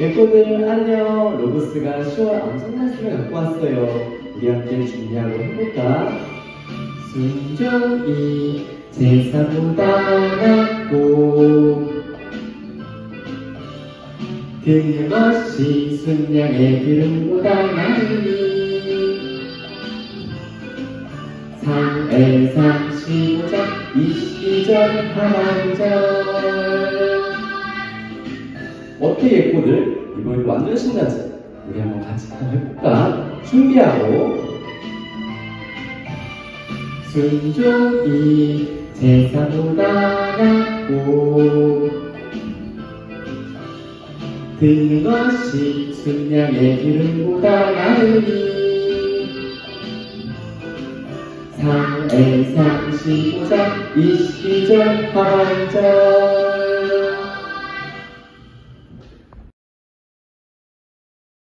예쁘들 안녕 로고스가 10월 엄청난 수를 갖고 왔어요 우리 함께 준비하고 해볼까? 순종이 제사보다 낫고 듣는 것이 순양의 기름보다 나으니 상엘상 15장 22절 하반절 어때 예쁘들? 이번에 완전 신나지? 우리 한번 같이 한번 해볼까? 준비하고 순종이 제사보다 낫고 듣는 것이 순양의 기름보다 나으니 15장 22절 하반절